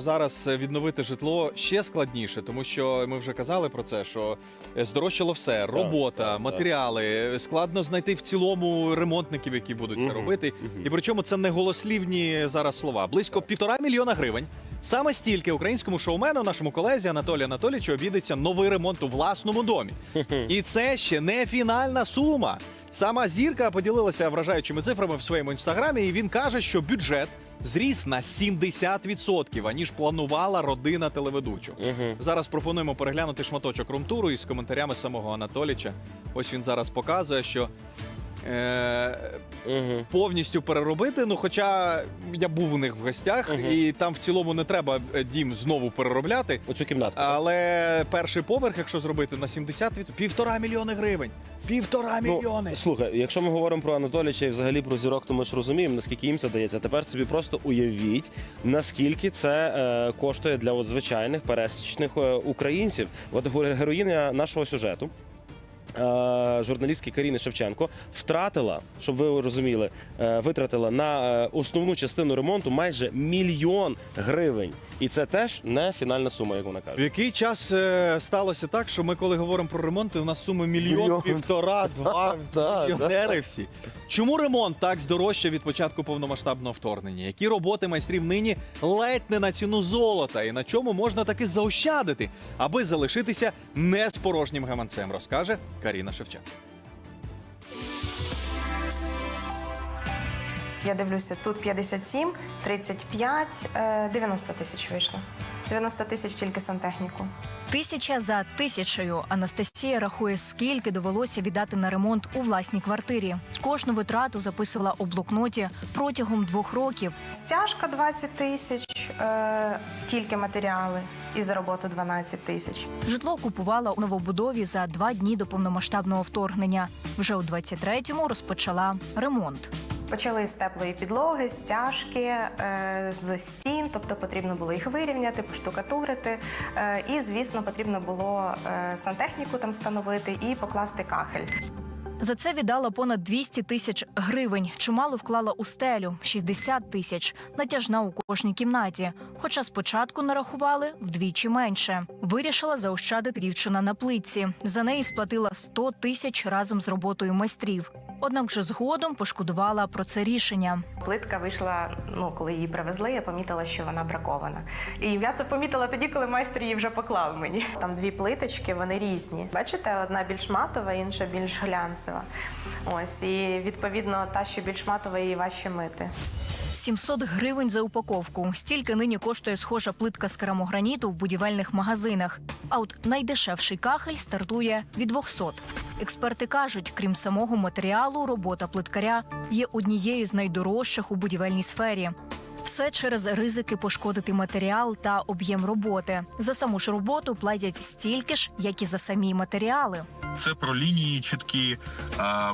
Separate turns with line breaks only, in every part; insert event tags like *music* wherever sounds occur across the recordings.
Зараз е, відновити житло ще складніше, тому що ми вже казали про це, що е, здорожчало все: робота,
так, так.
матеріали. е, Складно знайти в цілому ремонтників, які будуть це робити.
мгм.
І причому це не голослівні зараз слова. Близько півтора мільйона гривень. Саме стільки українському шоумену, нашому колезі Анатолію Анатолійовичу, обійдеться новий ремонт у власному домі. І це ще не фінальна сума. Сама зірка поділилася вражаючими цифрами в своєму інстаграмі, і він каже, що бюджет зріс на 70%, аніж планувала родина телеведучого.
Угу.
Зараз пропонуємо переглянути шматочок румтуру із коментарями самого Анатоліча. Ось він зараз показує, що. Е,
Мгм.
повністю переробити. Ну, хоча я був у них в гостях,
Мгм.
і там в цілому не треба е, дім знову переробляти.
Оцю кімнатку.
Але перший поверх, якщо зробити на 70 від півтора мільйони гривень. Півтора мільйони.
Ну, слухай, якщо ми говоримо про Анатоліча і взагалі про зірок, то ми ж розуміємо, наскільки їм це дається. Тепер собі просто уявіть, наскільки це е, коштує для от звичайних пересічних е, українців. От геро- героїня нашого сюжету. Е, Журналістки Каріни Шевченко втратила, щоб ви розуміли, е, витратила на е, основну частину ремонту майже мільйон гривень, і це теж не фінальна сума, як вона
В який час сталося так, що ми, коли говоримо про ремонт, у нас суми мільйон,
Мільйон.
півтора, *laughs* два мільйонери всі. Чому ремонт так здорожчав від початку повномасштабного вторгнення? Які роботи майстрів нині ледь не на ціну золота, і на чому можна таки заощадити, аби залишитися не з порожнім гаманцем, розкаже Каріна Шевченко.
Я дивлюся, тут 57, 35, е, 90 тисяч вийшло. 90 тисяч тільки сантехніку.
Тисяча за тисячею Анастасія рахує, скільки довелося віддати на ремонт у власній квартирі. Кожну витрату записувала у блокноті протягом двох років.
Стяжка 20 тисяч, е, тільки матеріали і за роботу 12 тисяч.
Житло купувала у новобудові за два дні до повномасштабного вторгнення. Вже у 23-му розпочала ремонт.
Почали з теплої підлоги, стяжки, е, з стін, тобто потрібно було їх вирівняти, поштукатурити. Е, і, звісно, потрібно було е, сантехніку там встановити і покласти кахель.
За це віддала понад 200 тисяч гривень. Чимало вклала у стелю 60 тисяч. Натяжна у кожній кімнаті. Хоча спочатку нарахували вдвічі менше. Вирішила заощадити дівчина на плитці. За неї сплатила 100 тисяч разом з роботою майстрів. Однак вже згодом пошкодувала про це рішення.
Плитка вийшла, ну коли її привезли, я помітила, що вона бракована. І я це помітила тоді, коли майстер її вже поклав мені. Там дві плиточки, вони різні. Бачите, одна більш матова, інша більш глянцева. Ось і відповідно та, що більш матова, її важче мити.
700 гривень за упаковку. Стільки нині коштує схожа плитка з керамограніту в будівельних магазинах. А от найдешевший кахель стартує від 200. Експерти кажуть, крім самого матеріалу, робота плиткаря є однією з найдорожчих у будівельній сфері. Все через ризики пошкодити матеріал та об'єм роботи. За саму ж роботу платять стільки ж, як і за самі матеріали.
Це про лінії чіткі,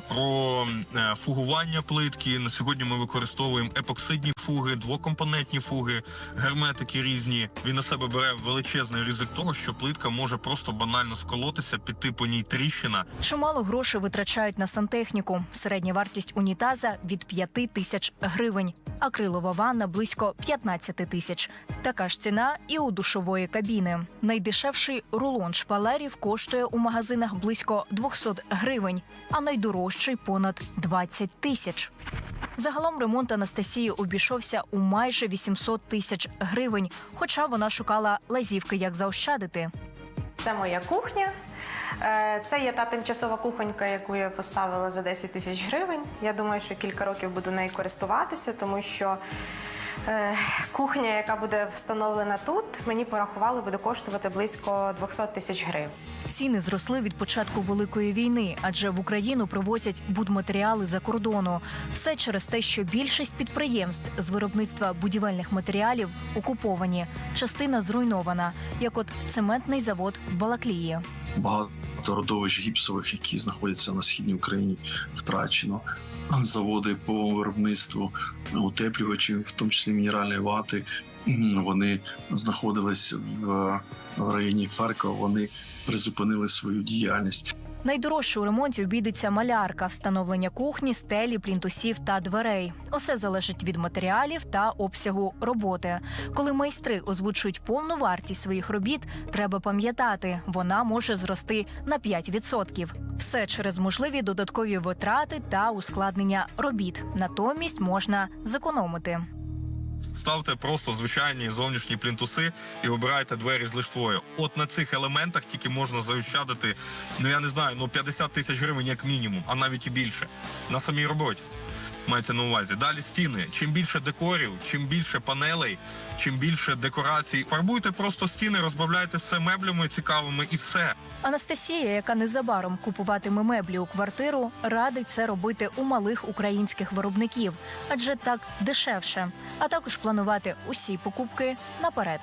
про е, фугування плитки. На сьогодні ми використовуємо епоксидні фуги, двокомпонентні фуги, герметики різні. Він на себе бере величезний ризик того, що плитка може просто банально сколотися, піти по ній тріщина.
Чимало грошей витрачають на сантехніку. Середня вартість унітаза від 5 тисяч гривень, акрилова ванна близько 15 тисяч. Така ж ціна і у душової кабіни. Найдешевший рулон шпалерів коштує у магазинах близько 200 гривень, а найдорожчий понад 20 тисяч. Загалом ремонт Анастасії обійшовся у майже 800 тисяч гривень, хоча вона шукала лазівки, як заощадити.
Це моя кухня. Е, Це є та тимчасова кухонька, яку я поставила за 10 тисяч гривень. Я думаю, що кілька років буду нею користуватися, тому що кухня, яка буде встановлена тут, мені порахували, буде коштувати близько 200 тисяч гривень.
Ціни зросли від початку великої війни, адже в Україну привозять будматеріали за кордону. Все через те, що більшість підприємств з виробництва будівельних матеріалів окуповані, частина зруйнована, як от цементний завод Балаклії.
Багато родовищ гіпсових, які знаходяться на східній Україні, втрачено. Заводи по виробництву утеплювачів, в тому числі мінеральної вати, вони знаходились в, районі Харкова. Вони призупинили свою діяльність.
Найдорожче у ремонті обійдеться малярка, встановлення кухні, стелі, плінтусів та дверей. Усе залежить від матеріалів та обсягу роботи. Коли майстри озвучують повну вартість своїх робіт, треба пам'ятати, вона може зрости на 5%. Все через можливі додаткові витрати та ускладнення робіт. Натомість можна зекономити.
Ставте просто звичайні зовнішні плінтуси і обирайте двері з лиштвою. От на цих елементах тільки можна заощадити, ну я не знаю, ну 50 тисяч гривень як мінімум, а навіть і більше. На самій роботі. Мається на увазі. Далі стіни. Чим більше декорів, чим більше панелей, чим більше декорацій. Фарбуйте просто стіни, розбавляйте все меблями цікавими і все.
Анастасія, яка незабаром купуватиме меблі у квартиру, радить це робити у малих українських виробників, адже так дешевше, а також планувати усі покупки наперед.